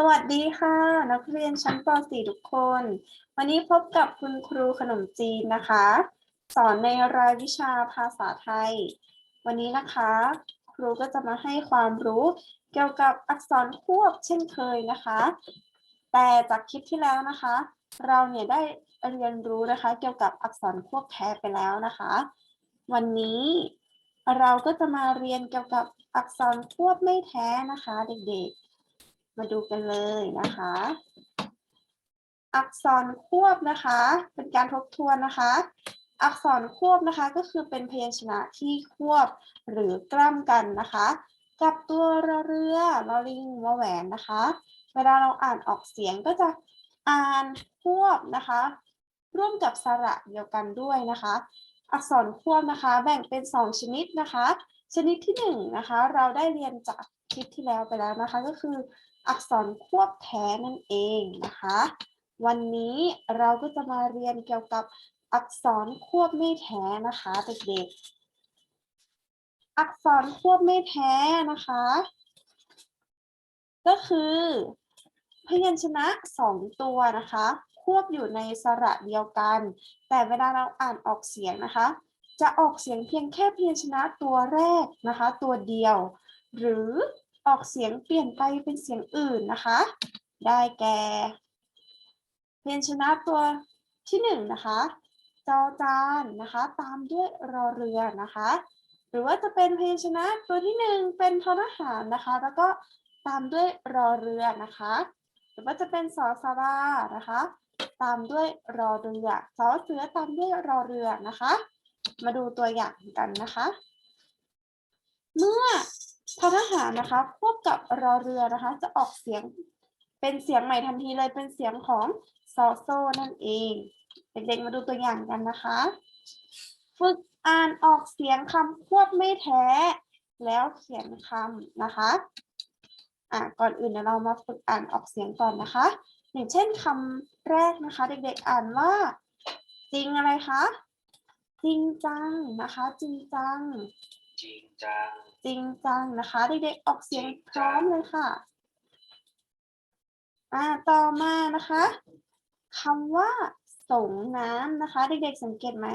สวัสดีค่ะ นักเรียนชั้นป .4 ทุกคน วันนี้พบกับคุณครูขนมจีนนะคะ สอนในรายวิชาภาษาไทย วันนี้นะคะ ครูก็จะมาให้ความรู้เกี่ยวกับอักษรควบเช่นเคยนะคะ แต่จากคลิปที่แล้วนะคะ เราเนี่ยได้เรียนรู้นะคะ เกี่ยวกับอักษรควบแท้ไปแล้วนะคะ วันนี้เราก็จะมาเรียนเกี่ยวกับอักษรควบไม่แท้นะคะ เด็กๆ มาดูกันเลยนะคะ อักษรควบนะคะ เป็นการทบทวนนะคะ อักษรควบนะคะก็คือเป็นพยัญชนะที่ควบหรือกล้ำกันนะคะ กับตัวรอเรือลอลิงวอแหวนนะคะ เวลาเราอ่านออกเสียงก็จะอ่านควบนะคะ ร่วมกับสระเดียวกันด้วยนะคะ อักษรควบนะคะ แบ่งเป็น 2 ชนิดนะคะ ชนิดที่1นงนะคะ เราได้เรียนจากคลิปที่แล้วไปแล้วนะคะ ก็คือ อักษรควบแท้นั่นเองนะคะ วันนี้เราก็จะมาเรียนเกี่ยวกับอักษรควบไม่แท้นะคะเด็กๆ อักษรควบไม่แท้นะคะ ก็คือพยัญชนะสองตัวนะคะ ควบอยู่ในสระเดียวกัน แต่เวลาเราอ่านออกเสียงนะคะ จะออกเสียงเพียงแค่พยัญชนะตัวแรกนะคะ ตัวเดียว หรือ ออกเสียงเปลี่ยนไปเป็นเสียงอื่นนะคะ ได้แก่พยัญชนะตัวที่หนึ่งนะคะจอจานนะคะ ตามด้วยรอเรือนะคะ หรือว่าจะเป็นพยัญชนะตัวที่หนึ่งเป็นทอทหารนะคะ แล้วก็ตามด้วยรอเรือนะคะ หรือว่าจะเป็นสอสารานะคะ ตามด้วยรอเรือสอเสือตามด้วยรอเรือนะคะ มาดูตัวอย่างกันนะคะ เมื่อ ททหารนะคะควบกับรอเรือนะคะ จะออกเสียงเป็นเสียงใหม่ทันทีเลยเป็นเสียงของซอโซนั่นเองเด็กๆมาดูตัวอย่างกันนะคะ ฝึกอ่านออกเสียงคำควบไม่แท้ แล้วเขียนคำนะคะอะก่อนอื่นเรามาฝึกอ่านออกเสียงก่อนนะคะ อย่างเช่นคำแรกนะคะ เด็กๆอ่านว่า จริงอะไรคะจริงจังนะคะ จริงจัง จริงจัง จริงจังนะคะเด็กๆออกเสียงพร้อมเลยค่ะ อ่าต่อมานะคะคำว่าส่งน้ำนะคะ เด็กๆสังเกตไหม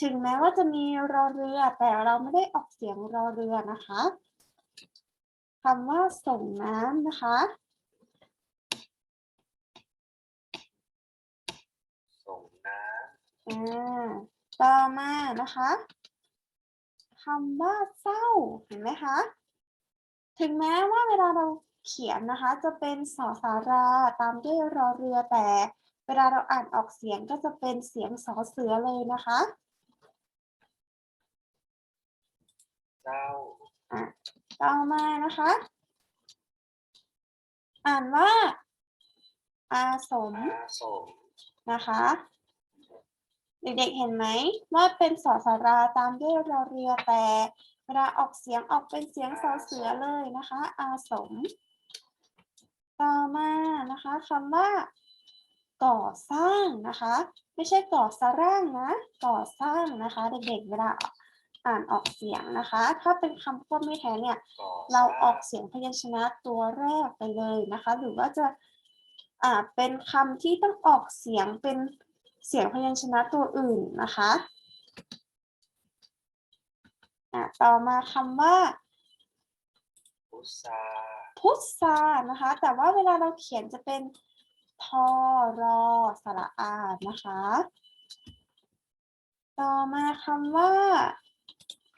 ถึงแม้ว่าจะมีรอเรือ แต่เราไม่ได้ออกเสียงรอเรือนะคะคำว่าส่งน้ำนะคะ ส่งน้อ่าต่อมานะคะ คำว่าเศร้าเห็นไหมคะ ถึงแม้ว่าเวลาเราเขียนนะคะ จะเป็นสอสาราตามด้วยรอเรือแต่ เวลาเราอ่านออกเสียงก็จะเป็นเสียงสอเสือเลยนะคะำเจ้าต่อมานะคะ อ่านว่าอาสมอาสมนะคะ เด็กๆเห็นไหมว่าเป็นสอสาราตามด้วยรอเรือแต่เวลาออกเสียงออกเป็นเสียงสอเสือเลยนะคะ อาสม ต่อมานะคะคำว่า ก่อสร้างนะคะ ไม่ใช่ก่อสร้างนะ ก่อสร้างนะคะเด็กๆเวลาอ่านออกเสียงนะคะ ถ้าเป็นคำควบไม่แท้เนี่ย เราออกเสียงพยัญชนะตัวแรกไปเลยนะคะ หรือว่าจะอ่าเป็นคำที่ต้องออกเสียงเป็น เสียงพยัญชนะตัวอื่นนะคะอะต่อมาคำว่าพุทราพุทรานะคะ แต่ว่าเวลาเราเขียนจะเป็นทอรอสระอานะคะ ต่อมาคำว่า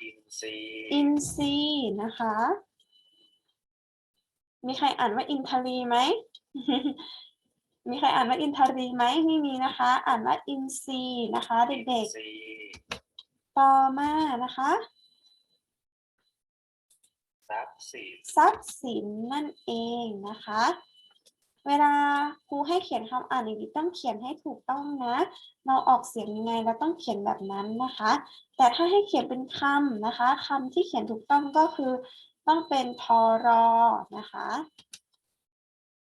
อินทรีย์อินซีย์นะคะ มีใครอ่านว่าอินทรีไหม มีใครอ่านว่าอินทรีไหมไม่มีนะคะ อ่านว่าอินซีย์นะคะ เด็กอินทรีย์ๆต่อมานะคะทรัพย์สินทรัพย์สินนั่นเองนะคะ เวลาครูให้เขียนคำอ่านดีๆต้องเขียนให้ถูกต้องนะ เราออกเสียงยังไงเราต้องเขียนแบบนั้นนะคะ แต่ถ้าให้เขียนเป็นคำนะคะคำที่เขียนถูกต้องก็คือ ต้องเป็นทอรอนะคะ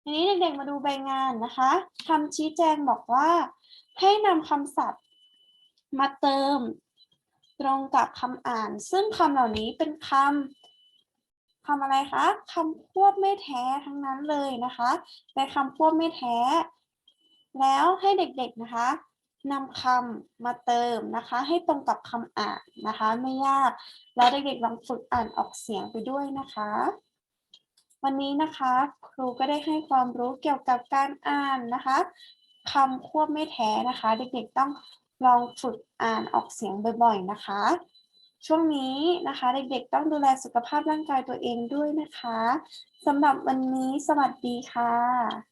ทีนี้เด็กๆมาดูใบงานนะคะคำชี้แจงบอกว่า ให้นำคำศัพท์มาเติมตรงกับคำอ่าน ซึ่งคำเหล่านี้เป็นคคำอะไรคะคำควบไม่แท้ทั้งนั้นเลยนะคะเป็นคำควบไม่แท้ แล้วให้เด็กๆนะคะนำคำมาเติมนะคะ ให้ตรงกับคำอ่านนะคะ ไม่ยาก แล้วเด็กๆลองฝึกอ่านออกเสียงไปด้วยนะคะ วันนี้นะคะ ครูก็ได้ให้ความรู้เกี่ยวกับการอ่านนะคะคำควบไม่แท้นะคะ เด็กๆต้องลองฝึกอ่านออกเสียงบ่อยๆนะคะ ช่วงนี้นะคะเด็กๆต้องดูแลสุขภาพร่างกายตัวเองด้วยนะคะสำหรับวันนี้สวัสดีค่ะ